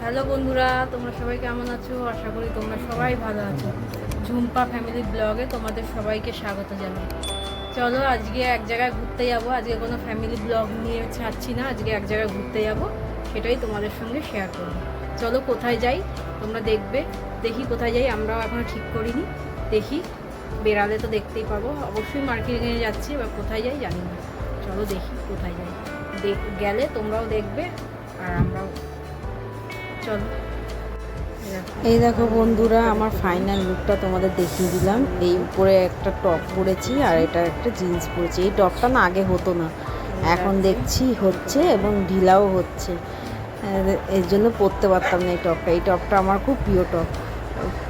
Hello বন্ধুরা, তোমরা সবাই কেমন আছো? আশা করি তোমরা সবাই ভালো আছো। ঝুম্পা ফ্যামিলি ব্লগে তোমাদের সবাইকে স্বাগত জানাই। চলো আজকে এক জায়গায় ঘুরতে যাব। আজকে কোনো ফ্যামিলি ব্লগ নিয়ে ছাড়ছি না, আজকে এক জায়গায় ঘুরতে যাব। সেটাই তোমাদের সঙ্গে শেয়ার করব। চলো কোথায় যাই? তোমরা দেখবে। দেখি কোথায় যাই, আমরাও এখনও ঠিক করিনি। দেখি। বেড়ালে তো দেখতেই পাবো। অবশ্যই মার্কেটিংয়ে যাচ্ছি, এবার কোথায় যাই জানি না। চলো দেখি কোথায় যাই। দেখ, গেলে তোমরাও দেখবে আর আমরাও চলো। এই দেখো বন্ধুরা, আমার ফাইনাল লুকটা তোমাদের দেখিয়ে দিলাম। এই উপরে একটা টপ পরেছি আর এটা একটা জিন্স পরেছি। এই টপটা না আগে হতো না। এখন দেখছি হচ্ছে এবং ঢিলাও হচ্ছে। এর- জন্য পরতে পারতাম না এই টপটা এই টপটা আমার খুব প্রিয় টপ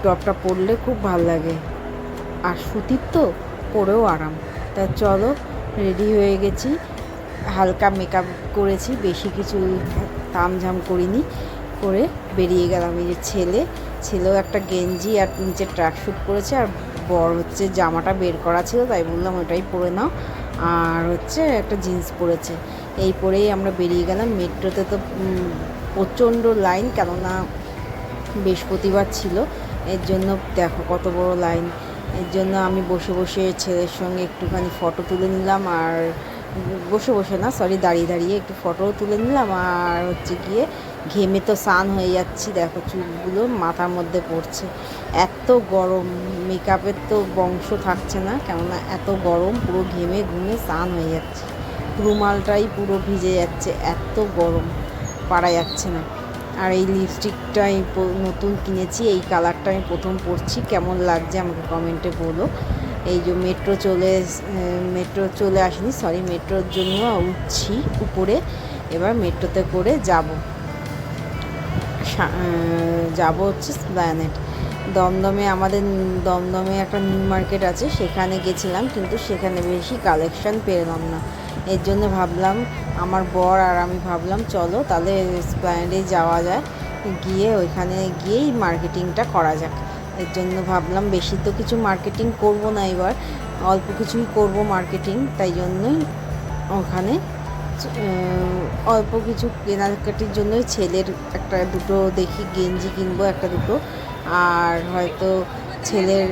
টপটা পরলে খুব ভালো লাগে। আর সুতির তো পরেও আরাম। তা চলো রেডি হয়ে গেছি। হালকা মেকআপ করেছি, বেশি কিছু তামঝাম করিনি। করে বেরিয়ে গেলাম। এই যে ছেলে, ছেলেও একটা গেঞ্জি আর নিচে ট্র্যাকস্যুট পরেছে আর বড় হচ্ছে জামাটা বের করা ছিল, তাই বললাম ওটাই পরে নাও। আর হচ্ছে একটা জিন্স পরেছে। এই পরেই আমরা বেরিয়ে গেলাম। মেট্রোতে তো প্রচণ্ড লাইন কেননা বৃহস্পতিবার ছিল। এর জন্য দেখো কত বড় লাইন এর জন্য আমি বসে বসে ছেলের সঙ্গে একটুখানি ফটো তুলে নিলাম আর বসে বসে না সরি দাঁড়িয়ে দাঁড়িয়ে একটু ফটোও তুলে নিলাম। আর হচ্ছে গিয়ে ঘেমে তো স্নান হয়ে যাচ্ছি, দেখো চুলগুলো মাথার মধ্যে পড়ছে। এত গরম মেকআপের তো বংশ থাকছে না, কেননা এত গরম, পুরো ঘেমে ঘুমে স্নান হয়ে যাচ্ছে। রুমালটাই পুরো ভিজে যাচ্ছে, এত গরম, পারা যাচ্ছে না। আর এই লিপস্টিকটাই নতুন কিনেছি, এই কালারটা আমি প্রথম পরছি, কেমন লাগছে আমাকে কমেন্টে বলো। এই যে মেট্রো চলে মেট্রো চলে আসেনি সরি মেট্রোর জন্য উঠছি উপরে, এবার মেট্রোতে করে যাব। যাব হচ্ছে প্ল্যানেট দমদমে আমাদের দমদমে একটা নিউ মার্কেট আছে, সেখানে গেছিলাম, কিন্তু সেখানে বেশি কালেকশন পেলাম না। এর জন্য ভাবলাম, আমার বর আর আমি ভাবলাম, চলো তাহলে প্ল্যানেটে যাওয়া যায়। গিয়ে ওইখানে গিয়েই মার্কেটিংটা করা যাক। এর জন্য ভাবলাম, বেশি তো কিছু মার্কেটিং করব না এবার। অল্প কিছুই করব মার্কেটিং, তাই জন্যই ওখানে অল্প কিছু কেনাকাটির জন্যই ছেলের একটা দুটো দেখি, গেঞ্জি কিনবো একটা দুটো। আর হয়তো ছেলের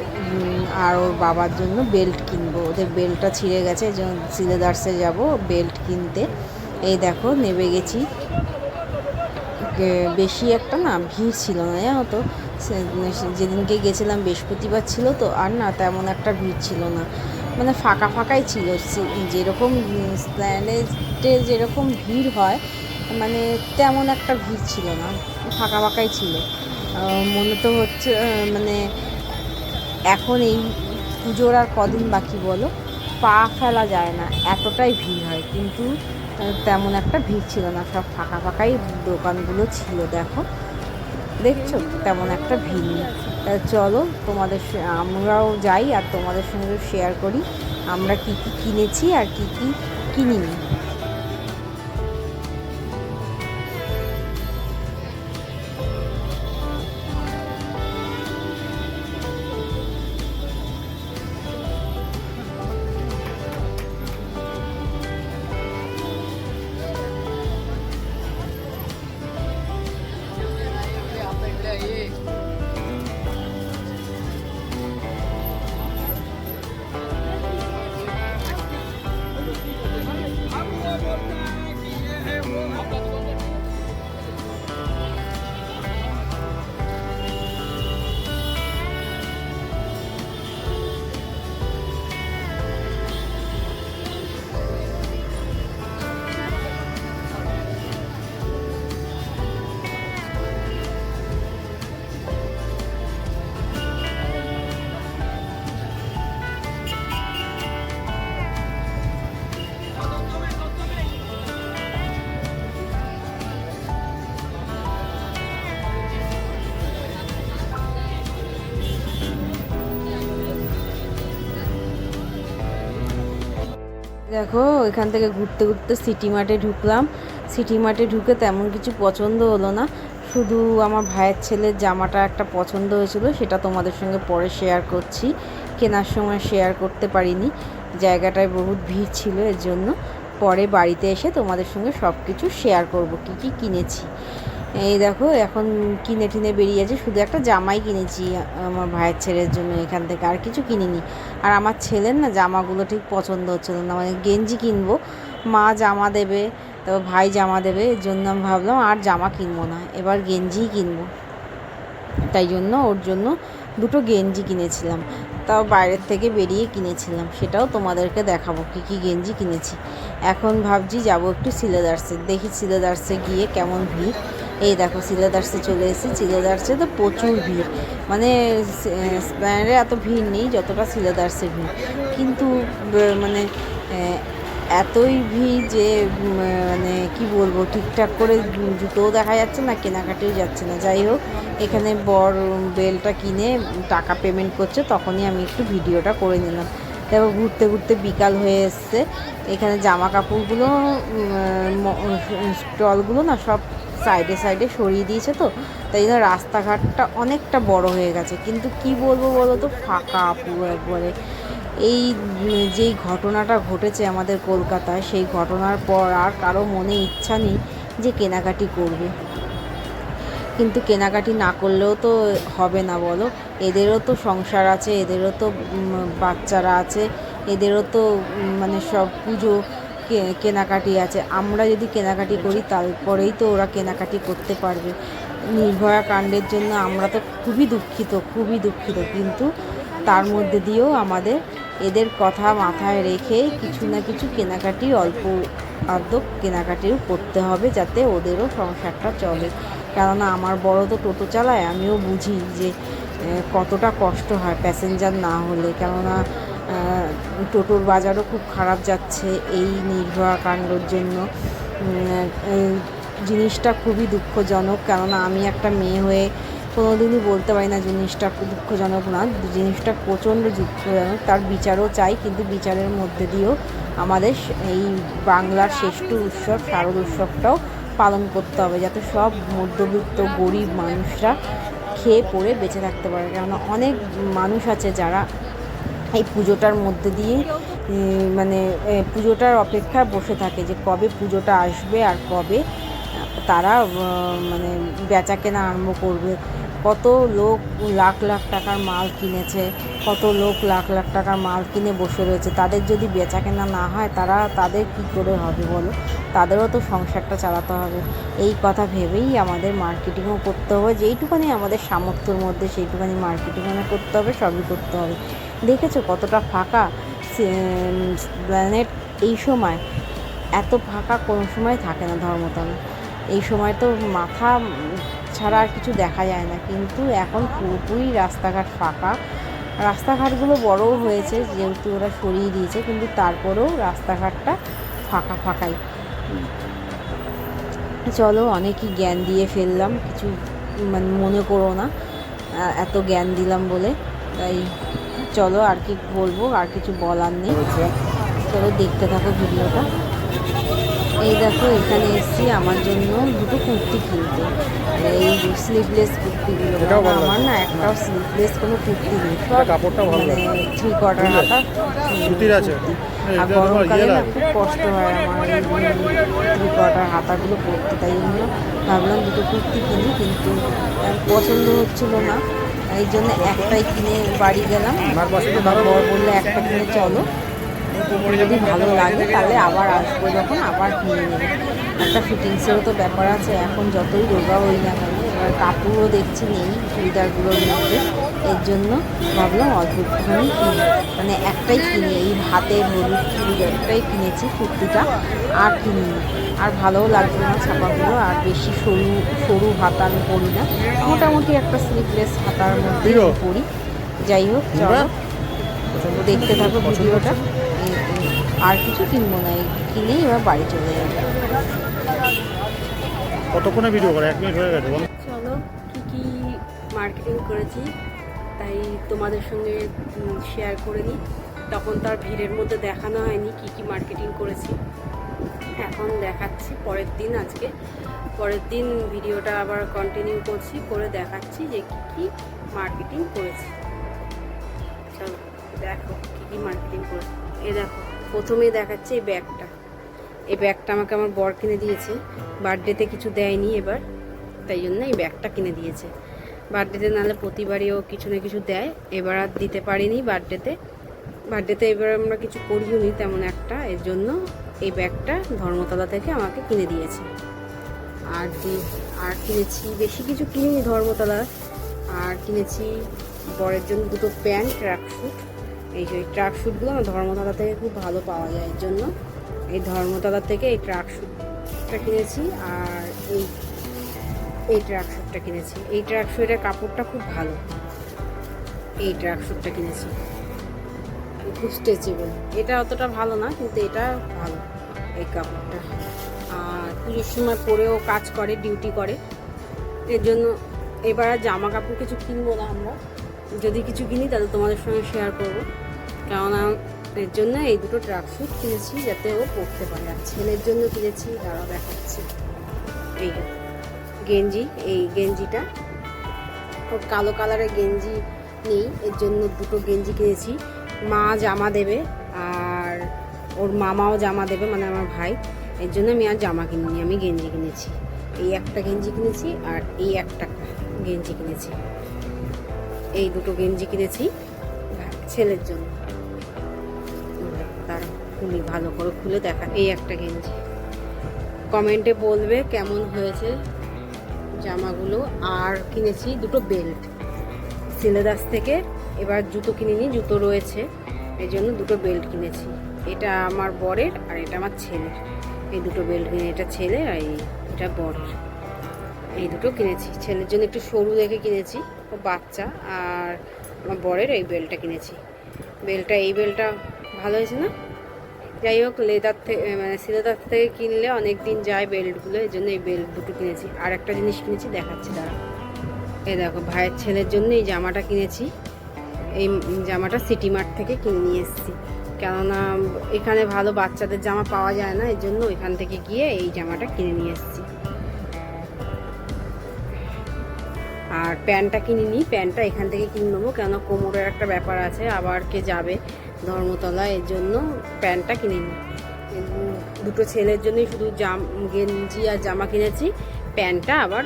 আর ওর বাবার জন্য বেল্ট কিনবো। ওদের বেল্টটা ছিঁড়ে গেছে জন্য সিলেদার্সে যাব বেল্ট কিনতে। এই দেখো, নেবে গেছি। বেশি একটা না, ভিড় ছিল না, জানো তো? যেদিনকে গেছিলাম বৃহস্পতিবার ছিল তো, আর না, তেমন একটা ভিড় ছিল না। মানে ফাঁকা ফাঁকাই ছিল। যেরকম প্ল্যানেটে যেরকম ভিড় হয় মানে তেমন একটা ভিড় ছিল না। ফাঁকা ফাঁকাই ছিল। মনে তো হচ্ছে মানে এখন এই পুজোর আর কদিন বাকি বলো, পা ফেলা যায় না। এতটাই ভিড় হয়, কিন্তু তেমন একটা ভিড় ছিল না। সব ফাঁকা ফাঁকাই দোকানগুলো ছিল, দেখো। দেখছ? তেমন একটা তা চলো, তোমাদের আমরাও যাই আর তোমাদের সঙ্গে শেয়ার করি। আমরা কী কী কিনেছি আর কী কি কিনিনি। দেখো, এখান থেকে ঘুরতে ঘুরতে সিটি মার্টে ঢুকলাম। সিটি মার্টে ঢুকে তেমন কিছু পছন্দ হলো না। শুধু আমার ভাইয়ের ছেলের জামাটা একটা পছন্দ হয়েছিল, সেটা তোমাদের সঙ্গে পরে শেয়ার করছি। কেনার সময় শেয়ার করতে পারিনি। জায়গাটায় বহুত ভিড় ছিল এর জন্য। পরে বাড়িতে এসে তোমাদের সঙ্গে সব কিছু শেয়ার করব, কি কি কিনেছি। এই দেখো, এখন কিনে টিনে বেরিয়েছে শুধু একটা জামাই কিনেছি আমার ভাইয়ের ছেলের জন্য এখান থেকে, আর কিছু কিনিনি। আর আমার ছেলের না জামাগুলো ঠিক পছন্দ হচ্ছিল না মানে গেঞ্জি কিনবো, মা জামা দেবে, তারপর ভাই জামা দেবে, এর জন্য আমি ভাবলাম আর জামা কিনবো না, এবার গেঞ্জিই কিনবো। তাই জন্য ওর জন্য দুটো গেঞ্জি কিনেছিলাম, তাও বাইরের থেকে বেরিয়ে কিনেছিলাম, সেটাও তোমাদেরকে দেখাবো কী কী গেঞ্জি কিনেছি। এখন ভাবছি যাব একটু সিলেদার্সে, দেখি সিলেদার্সে গিয়ে কেমন ভিড়। এই দেখো, সিলেদার্সে চলে এসেছি, সিলেদার্সে তো প্রচুর ভিড়। মানে স্প্যানারে এত ভিড় নেই, যতটা সিলেদার্সে ভিড়। কিন্তু মানে এতই ভিড় যে মানে কি বলব, ঠিকঠাক করে জুতোও দেখা যাচ্ছে না, কেনাকাটিও যাচ্ছে না। যাই হোক, এখানে বর বেলটা কিনে টাকা পেমেন্ট করছে, তখনই আমি একটু ভিডিওটা করে নিলাম। তারপর ঘুরতে ঘুরতে বিকাল হয়ে এসছে। এখানে জামা কাপড়গুলো স্টলগুলো না সব সাইডে সাইডে সরিয়ে দিয়েছে তো, তাই জন্য রাস্তাঘাটটা অনেকটা বড় হয়ে গেছে। কিন্তু কি বলব বলো তো, ফাঁকা পুরো একবারে। এই, যেই ঘটনাটা ঘটেছে আমাদের কলকাতায়, সেই ঘটনার পর আর কারও মনে ইচ্ছা নেই যে কেনাকাটি করবে। কিন্তু কেনাকাটি না করলেও তো হবে না বলো। এদেরও তো সংসার আছে, এদেরও তো বাচ্চারা আছে, এদেরও তো মানে সব পুজো কেনাকাটি আছে। আমরা যদি কেনাকাটি করি, তারপরেই তো ওরা কেনাকাটি করতে পারবে। নির্ভয়া কাণ্ডের জন্য আমরা তো খুবই দুঃখিত খুবই দুঃখিত। কিন্তু তার মধ্যে দিয়েও আমাদের এদের কথা মাথায় রেখে কিছু না কিছু কেনাকাটি, অল্প আদ্য কেনাকাটিও করতে হবে যাতে ওদেরও সংসারটা চলে। কেননা আমার বড় তো টোটো চালায়, আমিও বুঝি যে কতটা কষ্ট হয় প্যাসেঞ্জার না হলে। কেননা টোটোর বাজারও খুব খারাপ যাচ্ছে এই নির্ভয়া কাণ্ডর জন্য। জিনিসটা খুবই দুঃখজনক, কেননা আমি একটা মেয়ে হয়ে কোনোদিনই বলতে পারি না জিনিসটা দুঃখজনক না। জিনিসটা প্রচণ্ড দুঃখজনক, তার বিচারও চাই, কিন্তু বিচারের মধ্যে দিয়েও আমাদের এই বাংলার শ্রেষ্ঠ উৎসব, শারদ উৎসবটাও পালন করতে হবে, যাতে সব মধ্যবিত্ত গরিব মানুষরা খেয়ে পড়ে বেঁচে থাকতে পারে। কেননা অনেক মানুষ আছে যারা এই পুজোটার মধ্যে দিয়ে মানে পুজোটার অপেক্ষায় বসে থাকে যে কবে পুজোটা আসবে আর কবে, তারা মানে বেচা কেনা আরম্ভ করবে। কত লোক লাখ লাখ টাকার মাল কিনেছে, কত লোক লাখ লাখ টাকার মাল কিনে বসে রয়েছে। তাদের যদি বেচা কেনা না হয়, তারা, তাদের কি করে হবে বলো? তাদেরও তো সংসারটা চালাতে হবে। এই কথা ভেবেই আমাদের মার্কেটিংও করতে হবে। যেইটুখানি আমাদের সামর্থ্যের মধ্যে সেইটুখানি মার্কেটিংও করতে হবে, সবই করতে হবে। দেখেছ কতটা ফাঁকা প্ল্যানেট এই সময়? এত ফাঁকা কোনো সময় থাকে না ধর্মতলা। এই সময় তো মাথা ছাড়া আর কিছু দেখা যায় না। কিন্তু এখন পুরোপুরি রাস্তাঘাট ফাঁকা। রাস্তাঘাটগুলো বড়ও হয়েছে, যেহেতু ওরা সরিয়ে দিয়েছে, কিন্তু তারপরেও রাস্তাঘাটটা ফাঁকা ফাঁকাই। চলো, অনেকই জ্ঞান দিয়ে ফেললাম। কিছু মানে মনে করো না এত জ্ঞান দিলাম বলে। তাই চলো আর কি বলব আর কিছু বলার নেই। চলো দেখতে থাকো ভিডিওটা। এই দেখো এখানে এসেছি আমার জন্য দুটো কুর্তি কিনতে। এই স্লিভলেস কুর্তিগুলো। আমার না একটাও স্লিভলেস কোনো কুর্তি নেই। মানে থ্রি কোয়ার্টার হাতা। আর গরমকালে ইয়ে না খুব কষ্ট হয় আমার থ্রি কোয়ার্টার হাতাগুলো পরতে। তাই জন্য ভাবলাম দুটো কুর্তি কিনি কিন্তু পছন্দ হচ্ছিল না। এই জন্য একটাই কিনে বাড়ি গেলাম। বর বললে একটা কিনে চলো। যদি ভালো লাগে তাহলে আবার আসব যখন আবার কিনে নেব। একটা ফিটিংসেরও তো ব্যাপার আছে এখন যতই রোগা হই না কেন কাপড়ও দেখছি নেই চুড়িদারগুলোর মধ্যে। এর জন্য ভাবলাম অল্প একটুখানি কিনি। মানে একটাই কিনি এই হাতের হলুদ চুড়িদারটাই কিনেছি কুর্তিটা আর কিনিনি। আর ভালোও লাগছে না ছাপাগুলো আর বেশি সরু সরু হাতা আমি পরি না। মোটামুটি একটা স্লিভলেস হাতার মধ্যে। পরি। যাই হোক চলো। দেখতে থাকো ভিডিওটা। আর কিছু কিনবো না এই কিনেই এবার বাড়ি চলে যাব। কতক্ষণে ভিডিও করে? এক মিনিট হয়ে গেছে মার্কেটিং করেছি, তাই তোমাদের সঙ্গে শেয়ার করে নিই। তখন তার ভিড়ের মধ্যে দেখানো হয়নি কি কি মার্কেটিং করেছি। এখন দেখাচ্ছি পরের দিন আজকে। পরের দিন ভিডিওটা আবার কন্টিনিউ করছি, করে দেখাচ্ছি যে কি কি মার্কেটিং করেছি। চলো, দেখো কি কি মার্কেটিং করেছি। এ দেখো, প্রথমেই দেখাচ্ছি এই ব্যাগটা। এই ব্যাগটা আমাকে আমার বর কিনে দিয়েছে। বার্থডেতে কিছু দেয়নি এবার, তাই জন্য এই ব্যাগটা কিনে দিয়েছে। বার্থডেতে নাহলে প্রতিবারই ও কিছু না কিছু দেয়। এবার আর দিতে পারিনি বার্থডেতে। বার্থডেতে এবার আমরা কিছু করিও নি তেমন একটা। এর জন্য এই ব্যাগটা ধর্মতলা থেকে আমাকে কিনে দিয়েছে। আর আর কিনেছি, বেশি কিছু কিনিনি ধর্মতলা। আর কিনেছি বরের জন্য দুটো প্যান্ট ট্র্যাকস্যুট এই যে ট্রাক শ্যুটগুলো আমার ধর্মতলা থেকে খুব ভালো পাওয়া যায় এর জন্য। এই ধর্মতলা থেকে এই ট্রাক শ্যুটটা কিনেছি। আর এই এই ট্রাক শ্যুটটা কিনেছি। এই ট্রাক শ্যুটের কাপড়টা খুব ভালো। এই ট্রাক শ্যুটটা কিনেছি। খুব স্ট্রেচেবল। এটা অতটা ভালো না, কিন্তু এটা ভালো এই কাপড়টা। আর পুজোর সময় পরেও কাজ করে, ডিউটি করে। এর জন্য এবার জামা কাপড় কিছু কিনবো না আমরা। যদি কিছু কিনি, তাহলে তোমাদের সঙ্গে শেয়ার করব। কেননা এর জন্য এই দুটো ট্রাক স্যুট কিনেছি, যাতে ও পরতে পারে। আর ছেলের জন্য কিনেছি দাঁড়া দেখাচ্ছি। এই। গেঞ্জি, এই গেঞ্জিটা। ওর কালো কালারের গেঞ্জি নেই, এর জন্য দুটো গেঞ্জি কিনেছি। মা জামা দেবে, আর ওর মামাও জামা দেবে মানে আমার ভাই। এর জন্য আমি আর জামা কিনিনি, আমি গেঞ্জি কিনেছি। এই একটা গেঞ্জি কিনেছি, আর এই একটা গেঞ্জি কিনেছি। এই দুটো গেঞ্জি কিনেছি ছেলের জন্য। তার খুলি ভালো করে খুলে দেখা, এই একটা গেঞ্জি। কমেন্টে বলবে কেমন হয়েছে। জামাগুলো আর কিনেছি দুটো বেল্ট। সিলেদাস থেকে এবার জুতো কিনে নিই, জুতো রয়েছে। এই জন্য দুটো বেল্ট কিনেছি। এটা আমার বরের আর এটা আমার ছেলের। এই দুটো বেল্ট কিনে, এটা ছেলে আর এটা বরের। এই দুটো কিনেছি। ছেলের জন্য একটু সরু দেখে কিনেছি ও বাচ্চা। আর আমার বরের এই বেল্টটা কিনেছি। বেল্টটা, এই বেল্টটা ভালো হয়েছে না? যাই হোক লেদার থেকে মানে সিলেদার থেকে কিনলে অনেক দিন যায় বেল্টগুলো, এই জন্য এই বেল্ট দুটো কিনেছি। আর একটা জিনিস কিনেছি, দেখাচ্ছি, দাঁড়া। এই দেখো, ভাইয়ের ছেলের জন্য এই জামাটা কিনেছি। এই জামাটা সিটি মার্ট থেকে কিনে নিয়ে এসেছি। কেননা, এখানে ভালো বাচ্চাদের জামা পাওয়া যায় না এর জন্য ওইখান থেকে গিয়ে এই জামাটা কিনে নিয়ে এসেছি। আর প্যান্টটা কিনে নিই। প্যান্টটা এখান থেকে কিনে নেব কেন কোমরের একটা ব্যাপার আছে, আবার কে যাবে ধর্মতলা এর জন্য প্যান্টটা কিনে নিই। দুটো ছেলের জন্যই শুধু জাম, গেঞ্জি আর জামা কিনেছি। প্যান্টটা আবার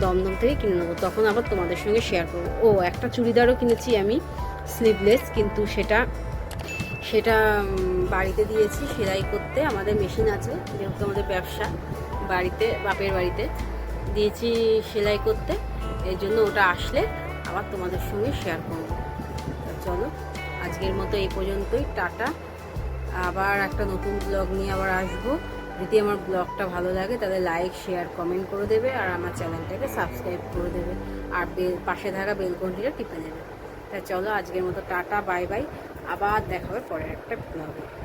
দমদম থেকে কিনে নেব, তখন আবার তোমাদের সঙ্গে শেয়ার করব। ও, একটা চুড়িদারও কিনেছি আমি স্লিভলেস কিন্তু সেটা সেটা বাড়িতে দিয়েছি, সেলাই করতে আমাদের মেশিন আছে, যেহেতু আমাদের ব্যবসা, বাড়িতে, বাপের বাড়িতে। দিয়েছি সেলাই করতে। এই জন্য ওটা আসলে আবার তোমাদের সঙ্গে শেয়ার করব। চলো, আজকের মতো এই পর্যন্তই, টাটা। আবার একটা নতুন ব্লগ নিয়ে আবার আসব। যদি আমার ব্লগটা ভালো লাগে, তাহলে লাইক শেয়ার কমেন্ট করে দেবে আর আমার চ্যানেলটাকে সাবস্ক্রাইব করে দেবে। আর বেল, পাশে থাকা বেলকনটিটা টিপে দেবে। তা চলো, আজকের মতো টাটা বাই বাই আবার দেখা হবে পরের একটা ব্লগে